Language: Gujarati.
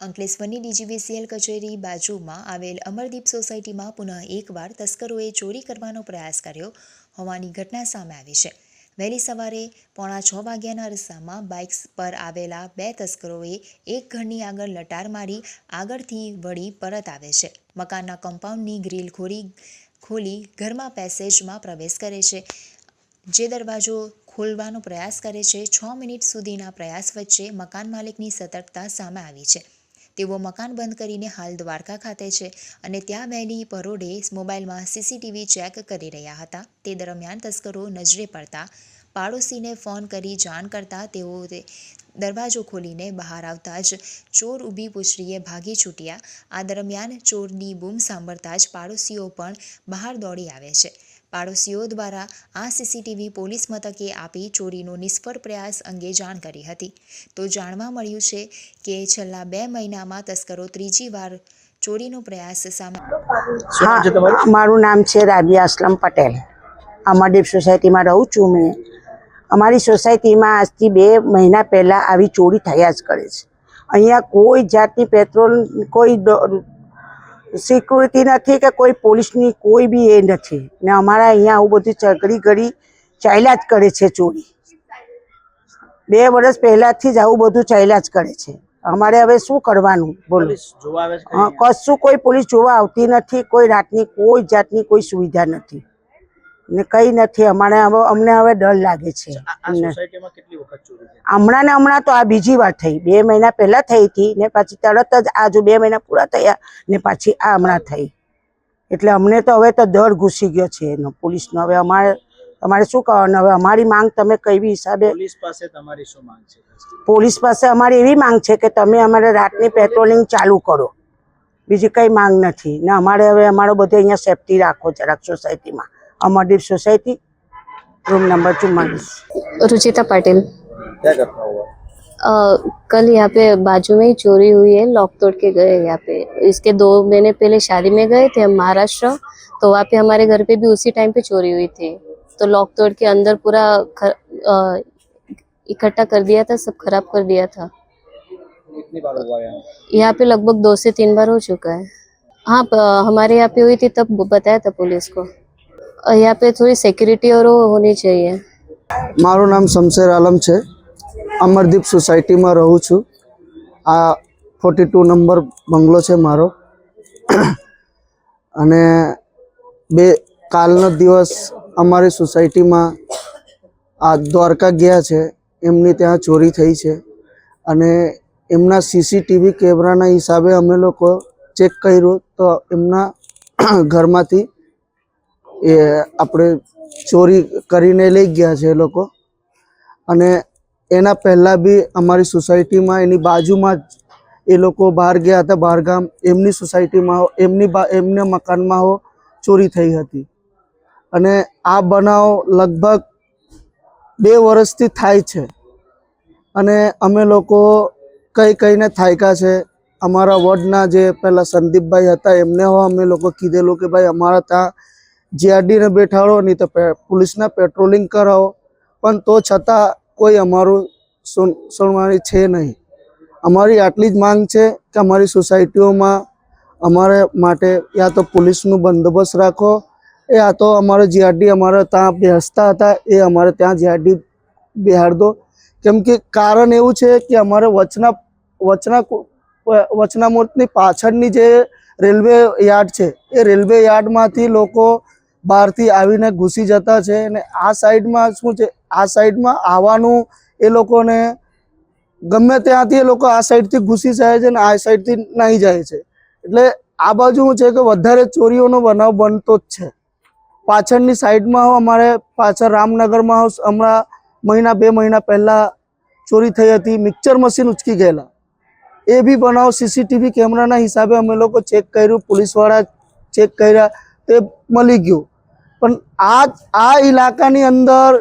અંકલેશ્વરની ડીજીવીસીએલ કચેરી બાજુમાં આવેલ અમરદીપ સોસાયટીમાં પુનઃ એકવાર તસ્કરોએ ચોરી કરવાનો પ્રયાસ કર્યો હોવાની ઘટના સામે આવી છે. વહેલી સવારે પોણા છ વાગ્યાના અરસામાં બાઇક્સ પર આવેલા બે તસ્કરોએ એક ઘરની આગળ લટાર મારી આગળથી વળી પરત આવે છે. મકાનના કમ્પાઉન્ડની ગ્રીલ ખોરી ખોલી ઘરમાં પેસેજમાં પ્રવેશ કરે છે, જે દરવાજો ખોલવાનો પ્રયાસ કરે છે. છ મિનિટ સુધીના પ્રયાસ વચ્ચે મકાન માલિકની સતર્કતા સામે આવી છે. તેઓ મકાન બંધ કરીને હાલ દ્વારકા ખાતે છે અને ત્યાં વહેલી પરોઢે મોબાઈલમાં સીસીટીવી ચેક કરી રહ્યા હતા. તે દરમિયાન તસ્કરો નજરે પડતા પાડોશીને ફોન કરી જાણ કરતા તેઓ દરવાજો ખોલીને બહાર આવતા જ ચોર ઊભી પૂછડીએ ભાગી છૂટ્યા. આ દરમિયાન ચોરની બૂમ સાંભળતા જ પાડોશીઓ પણ બહાર દોડી આવે છે. પાડોશીઓ દ્વારા આ સીસીટીવી પોલીસ મથકે આપી ચોરીનો નિષ્ફળ પ્રયાસ અંગે જાણ કરી હતી. તો જાણવા મળ્યું છે કે છેલ્લા બે મહિનામાં તસ્કરો ત્રીજી વાર ચોરીનો પ્રયાસ સામે મારું નામ છે રાબિયા અસલમ પટેલ. અમરદીપ સોસાયટીમાં રહું છું મેં. અમારી સોસાયટીમાં આજથી બે મહિના પહેલાં આવી ચોરી થયા જ કરે છે. અહીંયા કોઈ જાતની પેટ્રોલ કોઈ સિક્યુરિટી નથી કે કોઈ પોલીસની કોઈ બી એ નથી. ને અમારા અહીંયા આવું બધું ચકડી ઘડી ચાલ્યા જ કરે છે ચોરી. બે વર્ષ પહેલાંથી જ આવું બધું ચાલ્યા જ કરે છે. અમારે હવે શું કરવાનું? બોલો? કશું કોઈ પોલીસ જોવા આવતી નથી કોઈ રાતની કોઈ જાતની કોઈ સુવિધા નથી. ને કઈ નથી અમારે હવે અમને હવે ડર લાગે છે. હમણાં ને હમણાં તો આ બીજી વાર થઈ. બે મહિના પહેલા થઈ હતી ને પાછી તરત જ આજુ બે મહિના પૂરા થયા ને પાછી આ હમણાં થઈ. એટલે અમને તો હવે તો ડર ઘૂસી ગયો છે એનો પોલીસનો. હવે અમારે અમારે શું કરવાનું? હવે અમારી માંગ તમે કઈ બી હિસાબે પોલીસ પાસે તમારી શું માંગ છે? પોલીસ પાસે અમારી એવી માંગ છે કે તમે અમારે રાતની પેટ્રોલિંગ ચાલુ કરો. બીજી કઈ માંગ નથી. ને અમારે હવે અમારો બધે અહીંયા સેફટી રાખો જરાક સોસાયટીમાં. अमरदीप सोसाइटी रूम नंबर चुम्बालीस रुचिता पाटिल। क्या घटना हुआ? कल यहाँ पे बाजू में ही चोरी हुई है लॉक तोड़ के गए यहाँ पे। इसके दो महीने पहले शादी में गए थे हम महाराष्ट्र तो वहाँ पे हमारे घर पे भी उसी टाइम पे चोरी हुई थी। तो लॉक तोड़ के अंदर पूरा इकट्ठा कर दिया था सब खराब कर दिया था। यहाँ? पे लगभग दो से तीन बार हो चुका है। हाँ हमारे यहाँ पे हुई थी तब बताया था पुलिस को। यहाँ पे थोड़ी सिक्योरिटी और वो होनी चाहिए મારું નામ શમશેર આલમ છે અમરદીપ સોસાયટીમાં રહું છું આ ફોર્ટી ટુ નંબર બંગલો છે મારો અને બે કાલનો દિવસ અમારી સોસાયટીમાં આ દ્વારકા ગયા છે એમની ત્યાં ચોરી થઈ છે અને એમના સીસીટીવી કેમેરાના હિસાબે અમે લોકો ચેક કર્યું તો એમના ઘરમાંથી એ આપણે ચોરી કરીને લઈ ગયા છે એ લોકો. અને એના પહેલાં બી અમારી સોસાયટીમાં એની બાજુમાં જ એ લોકો બહાર ગયા હતા, બહારગામ. એમની સોસાયટીમાં હો, એમની એમના મકાનમાં હો ચોરી થઈ હતી. અને આ બનાવ લગભગ બે વર્ષથી થાય છે. અને અમે લોકો કઈ કઈને થાયકા છે. અમારા વોર્ડના જે પહેલાં સંદીપભાઈ હતા, એમને હો અમે લોકો કીધેલું કે ભાઈ અમારા ત્યાં જીઆરડીને બેઠાડો, નહીં તો પોલીસને પેટ્રોલિંગ કરાવો. પણ તો છતાં કોઈ અમારું સુન- સુનવાણી છે નહીં. અમારી આટલી જ માંગ છે કે અમારી સોસાયટીઓમાં અમારે માટે યા તો પોલીસનું બંદોબસ્ત રાખો એ આ તો અમારે જીઆરડી અમારે ત્યાં બેસતા હતા, એ અમારે ત્યાં જીઆરડી બેહાડ દો કેમ કે કારણ એવું છે કે અમારે વચના વચના વચનામૂર્તની પાછળની જે રેલવે યાર્ડ છે, એ રેલવે યાર્ડમાંથી લોકો બહારથી આવીને ઘૂસી જતા છે અને આ સાઈડમાં શું છે? આ સાઈડમાં આવવાનું એ લોકોને ગમે ત્યાંથી એ લોકો આ સાઈડથી ઘૂસી જાય છે અને આ સાઈડથી નહીં જાય છે. એટલે આ બાજુ છે કે વધારે ચોરીઓનો બનાવ બનતો જ છે. પાછળની સાઈડમાં અમારે પાછળ રામનગરમાં હમણાં મહિના, બે મહિના પહેલાં ચોરી થઈ હતી, મિક્સર મશીન ઉચકી ગયેલા. એ બી બનાવ સીસીટીવી કેમેરાના હિસાબે અમે લોકો ચેક કર્યું, પોલીસવાળા ચેક કર્યા, તે મળી ગયું. પણ આ આ ઇલાકાની અંદર